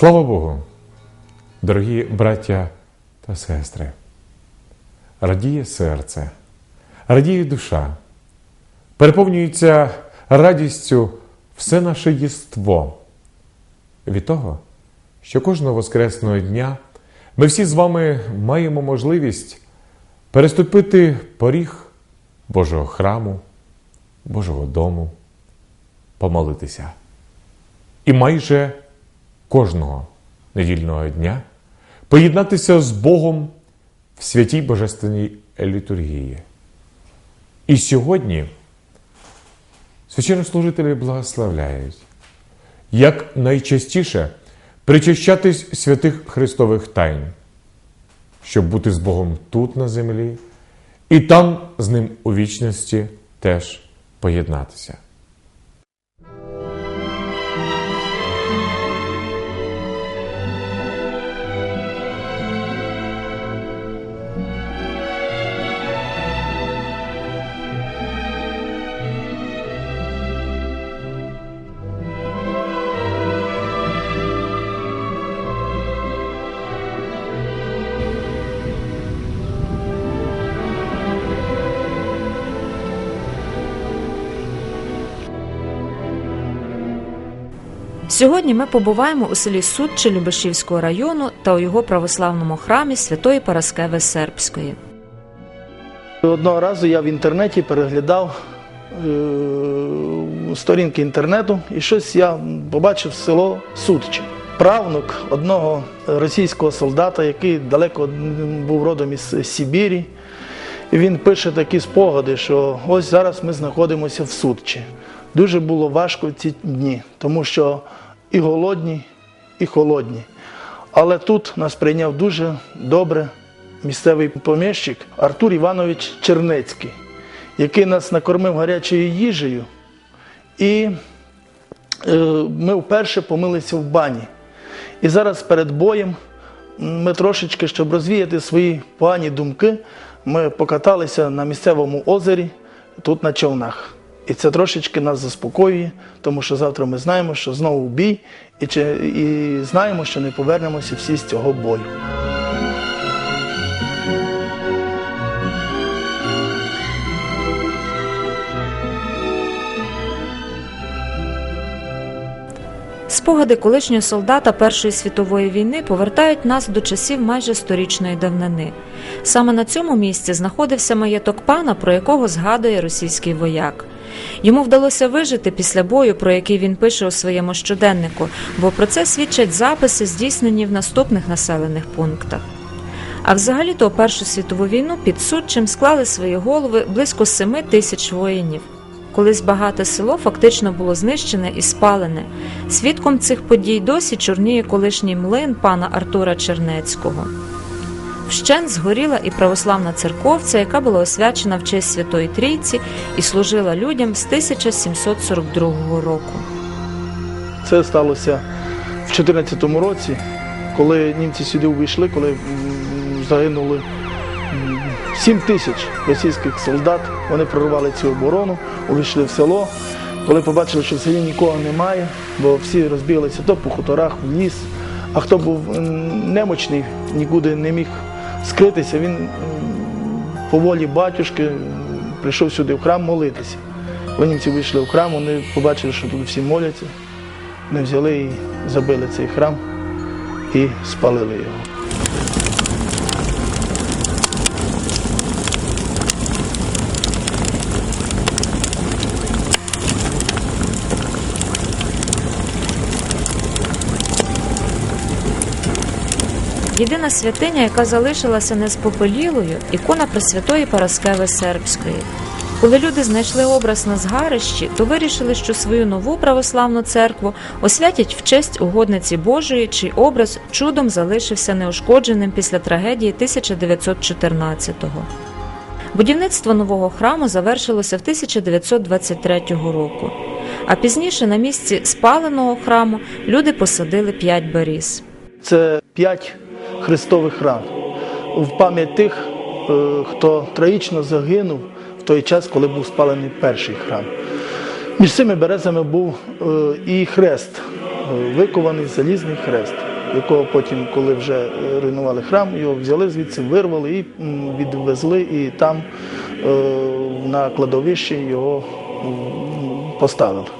Слава Богу, дорогі браття та сестри, радіє серце, радіє душа, переповнюється радістю все наше єство від того, що кожного воскресного дня ми всі з вами маємо можливість переступити поріг Божого храму, Божого дому, помолитися. І майже кожного недільного дня поєднатися з Богом в святій Божественній літургії. І сьогодні священнослужителі благословляють, як найчастіше причащатись святих Христових тайн, щоб бути з Богом тут на землі, і там з Ним у вічності теж поєднатися. Сьогодні ми побуваємо у селі Судче Любешівського району та у його православному храмі Святої Параскеви Сербської. Одного разу я в інтернеті переглядав е, сторінки інтернету і щось я побачив село Судче. Правнук одного російського солдата, який далеко був родом із Сибірі. Він пише такі спогади, що ось зараз ми знаходимося в Судчі. Дуже було важко ці дні, тому що і голодні, і холодні. Але тут нас прийняв дуже добре місцевий поміщик Артур Іванович Чернецький, який нас накормив гарячою їжею. І е, ми вперше помилися в бані. І зараз перед боєм ми трошечки, щоб розвіяти свої погані думки, ми покаталися на місцевому озері тут на човнах. І це трошечки нас заспокоює, тому що завтра ми знаємо, що знову бій, і, чи, і знаємо, що не повернемося всі з цього бою. Спогади колишнього солдата Першої світової війни повертають нас до часів майже сторічної давнини. Саме на цьому місці знаходився маєток пана, про якого згадує російський вояк. Йому вдалося вижити після бою, про який він пише у своєму щоденнику, бо про це свідчать записи, здійснені в наступних населених пунктах. А взагалі-то у Першу світову війну під Судчим склали свої голови близько семи тисяч воїнів. Колись багате село фактично було знищене і спалене. Свідком цих подій досі чорніє колишній млин пана Артура Чернецького. Вщент згоріла і православна церковця, яка була освячена в честь Святої Трійці і служила людям з 1742 року. Це сталося в 2014 році, коли німці сюди увійшли, коли загинули м, 7 тисяч російських солдат. Вони прорвали цю оборону, увійшли в село. Коли побачили, що в селі нікого немає, бо всі розбіглися то по хуторах, в ліс. А хто був немочний, нікуди не міг скритися, він по волі батюшки прийшов сюди в храм молитися. Коли німці вийшли в храм, вони побачили, що тут всі моляться. Вони взяли і забили цей храм і спалили його. Єдина святиня, яка залишилася неспопелілою, ікона Пресвятої Параскеви Сербської. Коли люди знайшли образ на згарищі, то вирішили, що свою нову православну церкву освятять в честь угодниці Божої, чий образ чудом залишився неушкодженим після трагедії 1914-го. Будівництво нового храму завершилося в 1923 року. А пізніше на місці спаленого храму люди посадили п'ять беріз. Це п'ять христових ран в пам'ять тих, е, хто трагічно загинув в той час, коли був спалений перший храм. Між цими березами був е, і хрест, е, викований залізний хрест. якого потім, коли вже руйнували храм, його взяли звідси, вирвали і відвезли, і там на кладовищі його поставили.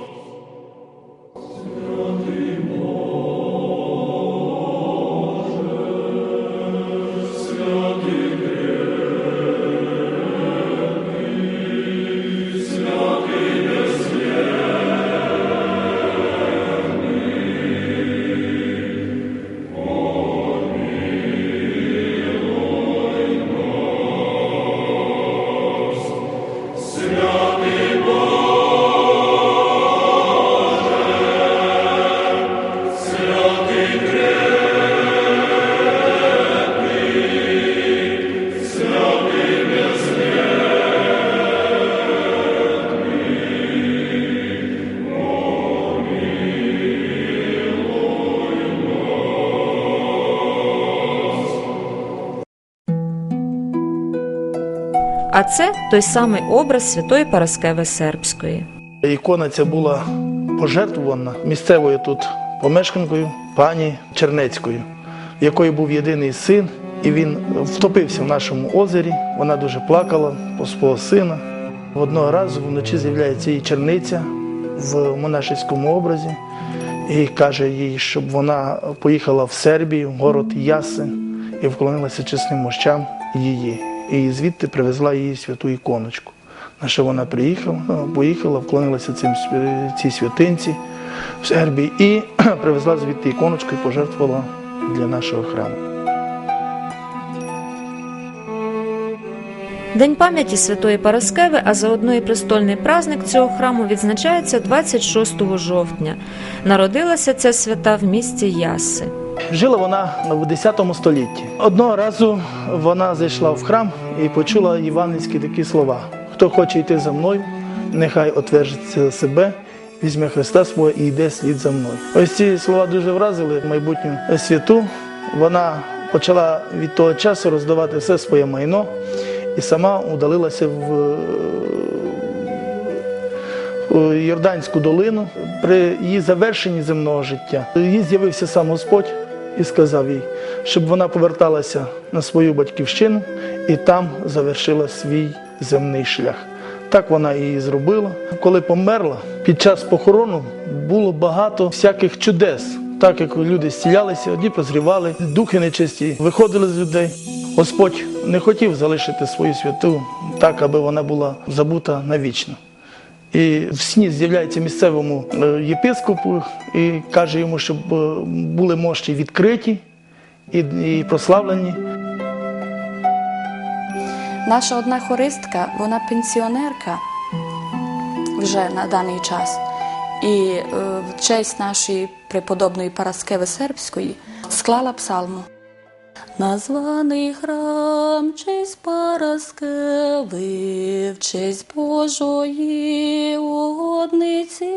Це той самий образ святої Параскеви Сербської. Ікона ця була пожертвувана місцевою тут помешканкою пані Чернецькою, якої був єдиний син, і він втопився в нашому озері. Вона дуже плакала по свого сина. Одного разу вночі з'являється її черниця в монашеському образі і каже їй, щоб вона поїхала в Сербію, в город Яси, і вклонилася чесним мощам її. І звідти привезла їй святу іконочку. На що вона приїхала, ну, поїхала, вклонилася цим, цій святинці в Сербії і привезла звідти іконочку і пожертвувала для нашого храму. День пам'яті святої Параскеви, а заодно і престольний праздник цього храму відзначається 26 жовтня. Народилася ця свята в місті Яси. Жила вона в 10 столітті. Одного разу вона зайшла в храм і почула євангельські такі слова: хто хоче йти за мною, нехай отверджиться себе, візьме Христа свого і йде слід за мною. Ось ці слова дуже вразили майбутню святу. Вона почала від того часу роздавати все своє майно і сама удалилася в Йорданську долину при її завершенні земного життя. Їй з'явився сам Господь і сказав їй, щоб вона поверталася на свою батьківщину і там завершила свій земний шлях. Так вона і зробила. Коли померла, під час похорону було багато всяких чудес. Так як люди зцілялися, одні прозрівали, духи нечисті виходили з людей. Господь не хотів залишити свою святу так, аби вона була забута навічно. І в сні з'являється місцевому е, єпископу і каже йому, щоб е, були мощі відкриті і, прославлені. Наша одна хористка, вона пенсіонерка вже на даний час. І е, в честь нашої преподобної Параскеви Сербської склала псалму. Названий храм честь Параскеви, в честь Божої угодниці,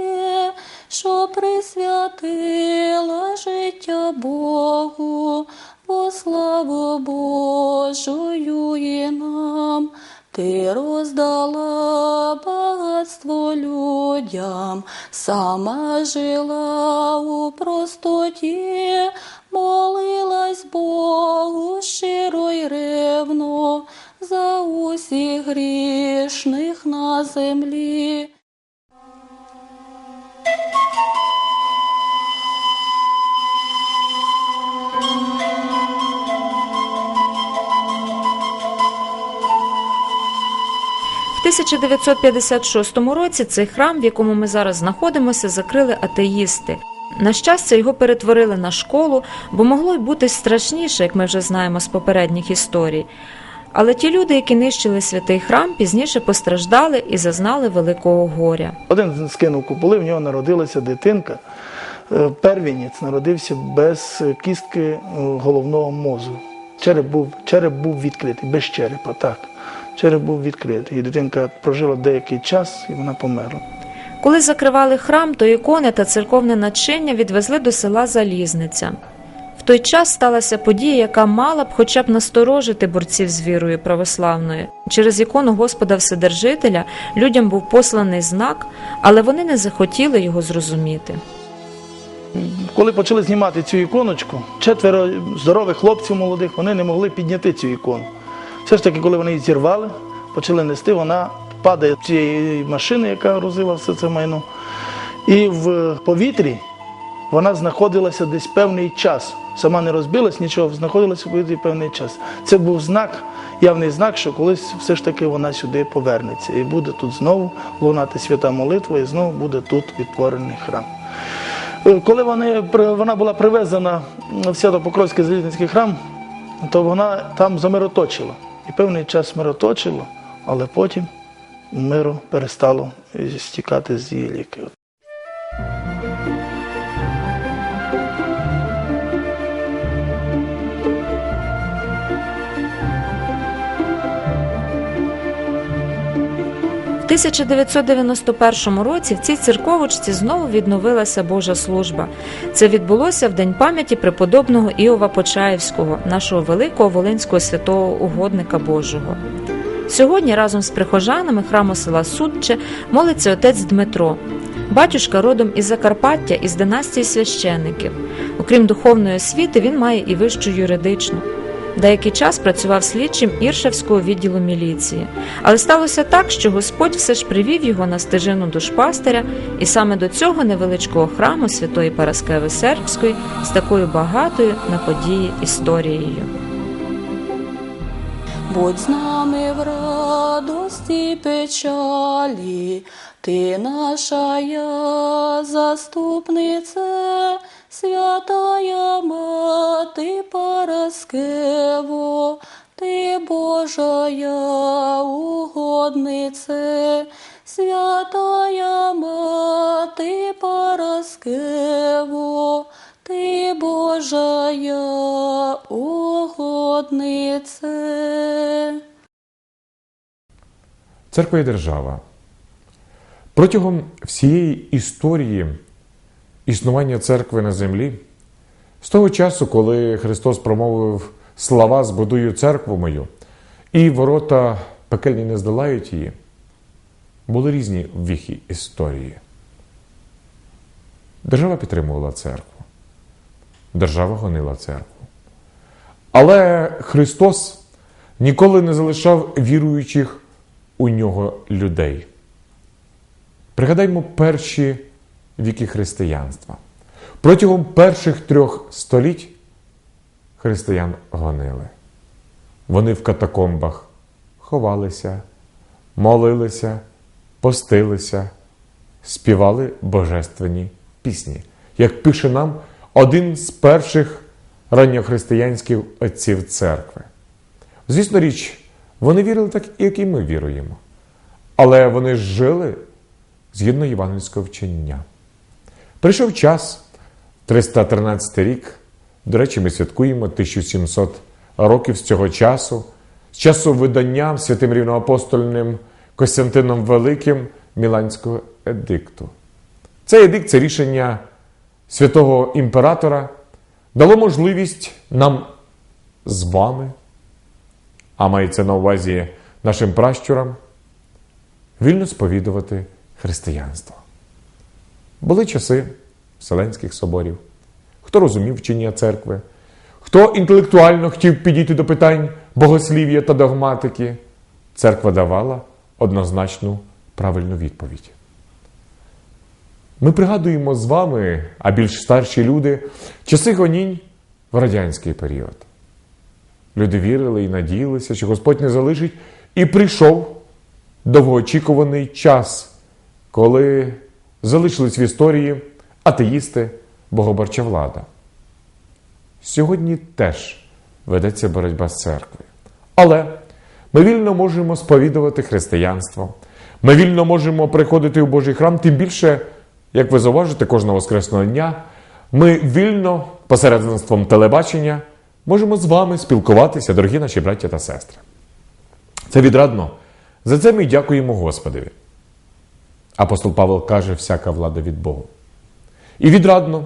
що присвятила життя Богу, во славу Божою і нам. Ти роздала багатство людям, сама жила у простоті, молилась Богу щиро й ревно за усіх грішних на землі. В 1956 році цей храм, в якому ми зараз знаходимося, закрили атеїсти. На щастя, його перетворили на школу, бо могло й бути страшніше, як ми вже знаємо з попередніх історій. Але ті люди, які нищили святий храм, пізніше постраждали і зазнали великого горя. Один скинув куполи, в нього народилася дитинка. Е, Первінець народився без кістки е, головного мозку. Череп був, череп був відкритий, без черепа, так. Череп був відкритий. І дитинка прожила деякий час і вона померла. Коли закривали храм, то ікони та церковне начиння відвезли до села Залізниця. В той час сталася подія, яка мала б хоча б насторожити борців з вірою православною. Через ікону Господа Вседержителя людям був посланий знак, але вони не захотіли його зрозуміти. Коли почали знімати цю іконочку, четверо здорових хлопців молодих вони не могли підняти цю ікону. Все ж таки, коли вони її зірвали, почали нести, вона падає цієї машини, яка грузила все це майно. І в повітрі вона знаходилася десь певний час. Сама не розбилась, нічого, знаходилася в повітрі певний час. Це був знак, явний знак, що колись все ж таки вона сюди повернеться. І буде тут знову лунати свята молитва, і знову буде тут відтворений храм. Е, Коли вони, вона була привезена в Свято-Покровський залізницький храм, то вона там замироточила. І певний час мироточила, але потім миру перестало стікати з її ліки. В 1991 році в цій церковочці знову відновилася Божа служба. Це відбулося в день пам'яті преподобного Іова Почаївського, нашого великого волинського святого угодника Божого. Сьогодні разом з прихожанами храму села Судче молиться отець Дмитро. Батюшка родом із Закарпаття із династії священників. Окрім духовної освіти, він має і вищу юридичну. Деякий час працював слідчим Іршевського відділу міліції, але сталося так, що Господь все ж привів його на стежину душпастера, і саме до цього невеличкого храму святої Параскеви Сербської з такою багатою на події історією. Будь з нами в радості печалі, ти наша я заступниця, святая мати Параскево, ти Божая угоднице, святая мати Параскево, угоднице. Церква і держава. Протягом всієї історії існування церкви на землі, з того часу, коли Христос промовив слова збудую церкву мою, і ворота пекельні не здолають її, були різні віхи історії. Держава підтримувала церкву, держава гонила церкву. Але Христос ніколи не залишав віруючих у нього людей. Пригадаймо перші віки християнства. Протягом перших трьох століть християн гонили. Вони в катакомбах ховалися, молилися, постилися, співали божественні пісні. Як пише нам один з перших ранньохристиянських отців церкви. Звісно річ, вони вірили так, як і ми віруємо. Але вони жили згідно євангельського вчення. Прийшов час, 313 рік. До речі, ми святкуємо 1700 років з цього часу, з часу видання святим рівноапостольним Костянтином Великим Міланського едикту. Цей едикт це рішення святого імператора дало можливість нам з вами, а мається на увазі нашим пращурам, вільно сповідувати християнство. Були часи Вселенських соборів, хто розумів вчення церкви, хто інтелектуально хотів підійти до питань богослів'я та догматики, церква давала однозначну правильну відповідь. Ми пригадуємо з вами, а більш старші люди, часи гонінь в радянський період. Люди вірили і надіялися, що Господь не залишить, і прийшов довгоочікуваний час, коли залишились в історії атеїсти, богоборча влада. Сьогодні теж ведеться боротьба з церквою. Але ми вільно можемо сповідувати християнство, ми вільно можемо приходити у Божий храм, тим більше, як ви зауважите, кожного воскресного дня ми вільно, посередництвом телебачення, можемо з вами спілкуватися, дорогі наші браття та сестри. Це відрадно. За це ми дякуємо Господові. Апостол Павло каже, всяка влада від Богу. І відрадно,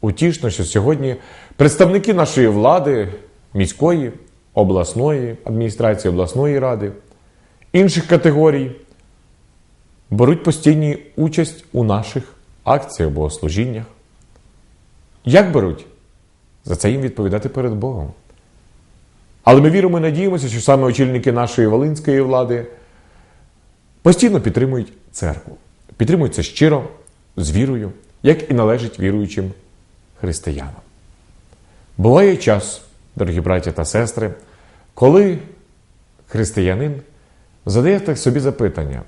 утішно, що сьогодні представники нашої влади, міської, обласної адміністрації, обласної ради, інших категорій беруть постійну участь у наших акціях, богослужіннях. Як беруть? За це їм відповідати перед Богом. Але ми віримо і надіємося, що саме очільники нашої волинської влади постійно підтримують церкву. Підтримують це щиро, з вірою, як і належить віруючим християнам. Буває час, дорогі браті та сестри, коли християнин задає так собі запитання: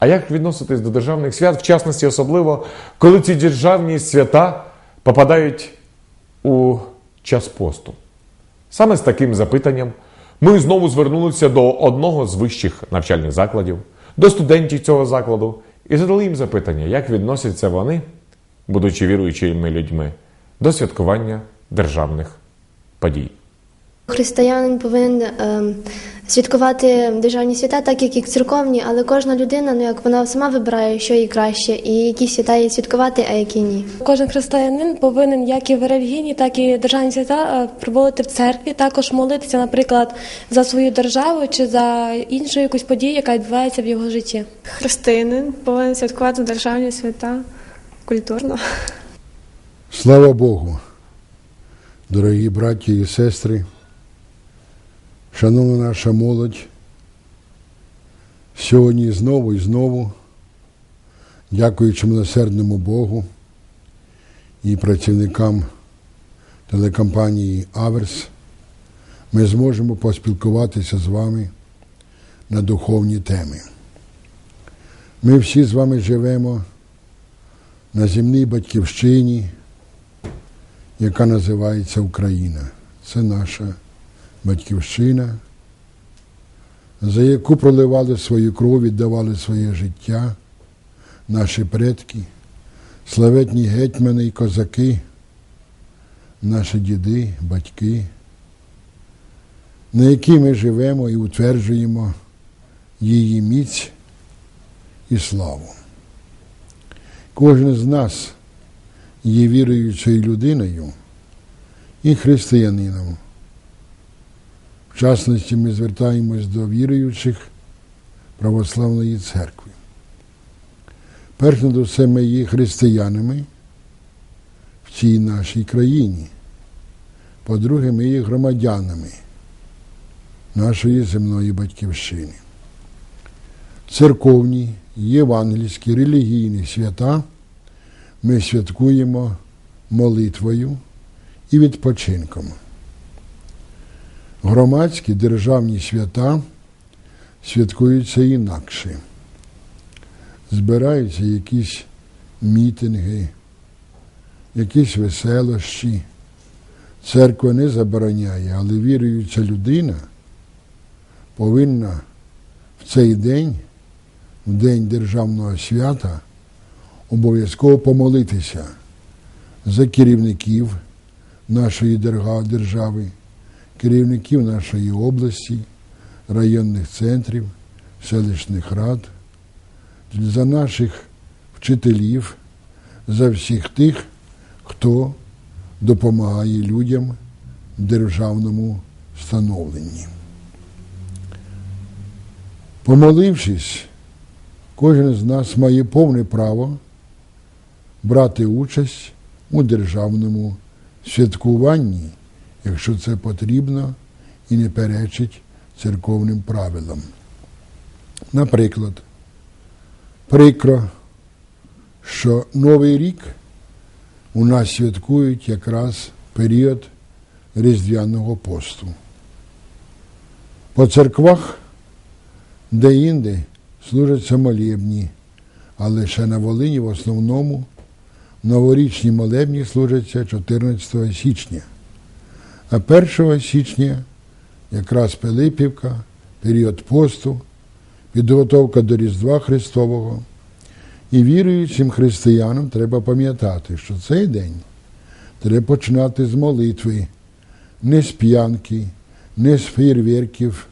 а як відноситись до державних свят, в частності, особливо, коли ці державні свята попадають у час посту? Саме з таким запитанням ми знову звернулися до одного з вищих навчальних закладів, до студентів цього закладу, і задали їм запитання, як відносяться вони, будучи віруючими людьми, до святкування державних подій. Християнин повинен ем, святкувати державні свята, так як і церковні, але кожна людина, ну як вона сама вибирає, що їй краще, і які свята їй святкувати, а які ні. Кожен християнин повинен як і в релігійні, так і державні свята е, проводити в церкві, також молитися, наприклад, за свою державу чи за іншу якусь подію, яка відбувається в його житті. Християнин повинен святкувати державні свята культурно. Слава Богу, дорогі браті і сестри, шановна наша молодь, сьогодні знову і знову, дякуючи милосердному Богу і працівникам телекомпанії Аверс, ми зможемо поспілкуватися з вами на духовні теми. Ми всі з вами живемо на земній батьківщині, яка називається Україна. Це наша батьківщина, за яку проливали свою кров, віддавали своє життя наші предки, славетні гетьмани і козаки, наші діди, батьки, на якій ми живемо і утверджуємо її міць і славу. Кожен з нас є віруючою людиною і християнином. В частності ми звертаємось до віруючих православної церкви. Перш за все, ми є християнами в цій нашій країні. По-друге, ми є громадянами нашої земної батьківщини. Церковні, євангельські, релігійні свята ми святкуємо молитвою і відпочинком. Громадські державні свята святкуються інакше. Збираються якісь мітинги, якісь веселощі. Церква не забороняє, але віруюча людина повинна в цей день, в день державного свята, обов'язково помолитися за керівників нашої держави, керівників нашої області, районних центрів, селищних рад, за наших вчителів, за всіх тих, хто допомагає людям в державному становленні. Помолившись, кожен з нас має повне право брати участь у державному святкуванні, якщо це потрібно і не перечить церковним правилам. Наприклад, прикро, що Новий рік у нас святкують якраз період Різдвяного посту. По церквах де-інде служаться молебні, але ще на Волині в основному новорічні молебні служаться 14 січня. А 1 січня якраз Пилипівка, період посту, підготовка до Різдва Христового. І віруючим християнам треба пам'ятати, що цей день треба починати з молитви, не з п'янки, не з фейерверків,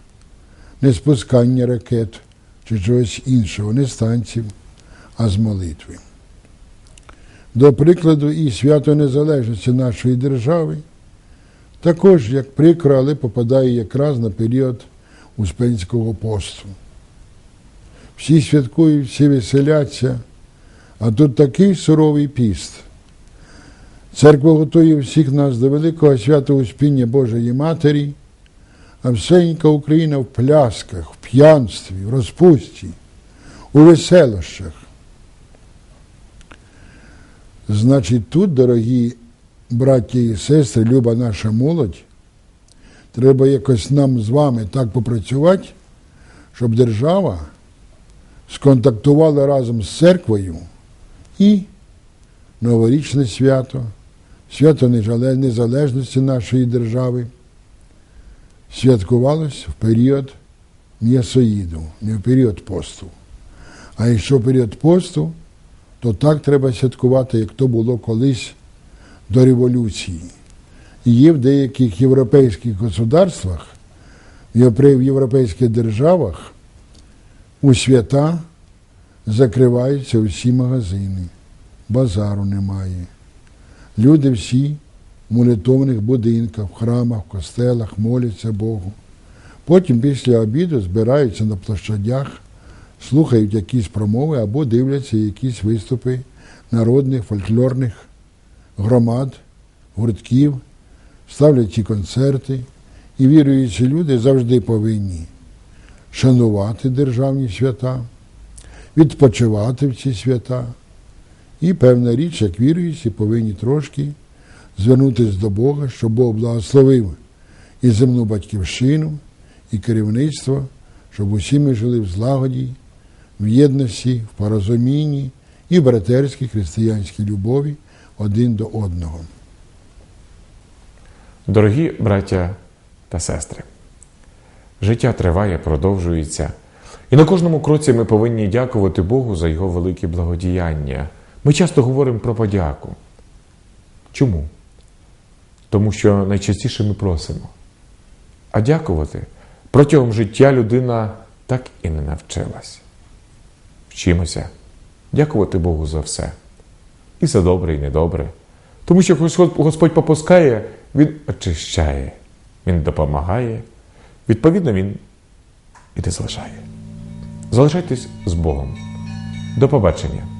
не з пускання ракет чи чогось іншого, не з танців, а з молитви. До прикладу, і свято Незалежності нашої держави також, як прикро, але попадає якраз на період Успенського посту. Всі святкують, всі веселяться, а тут такий суровий піст. Церква готує всіх нас до великого свята Успіння Божої Матері, а всенька Україна в плясках, в п'янстві, в розпусті, у веселощах. Значить, тут, дорогі браті і сестри, люба наша молодь, треба якось нам з вами так попрацювати, щоб держава сконтактувала разом з церквою і новорічне свято, свято незалежності нашої держави святкувалось в період м'ясоїду, не в період посту. А якщо період посту, то так треба святкувати, як то було колись до революції. Є в деяких європейських государствах, в європейських державах у свята закриваються всі магазини, базару немає. Люди всі в молитовних будинках, в храмах, в костелах моляться Богу. Потім після обіду збираються на площадях, слухають якісь промови або дивляться якісь виступи народних фольклорних громад, гуртків, ставлять ці концерти. І віруючі люди завжди повинні шанувати державні свята, відпочивати в ці свята. І певна річ, як віруючі, повинні трошки звернутися до Бога, щоб Бог благословив і земну батьківщину, і керівництво, щоб усі ми жили в злагоді, в єдності, в порозумінні і в братерській християнській любові один до одного. Дорогі браття та сестри, життя триває, продовжується. І на кожному кроці ми повинні дякувати Богу за Його великі благодіяння. Ми часто говоримо про подяку. Чому? Тому що найчастіше ми просимо. А дякувати протягом життя людина так і не навчилась. Вчимося дякувати Богу за все. І за добре, і недобре. Тому що Господь попускає, Він очищає, Він допомагає. Відповідно, Він і не залишає. Залишайтесь з Богом. До побачення!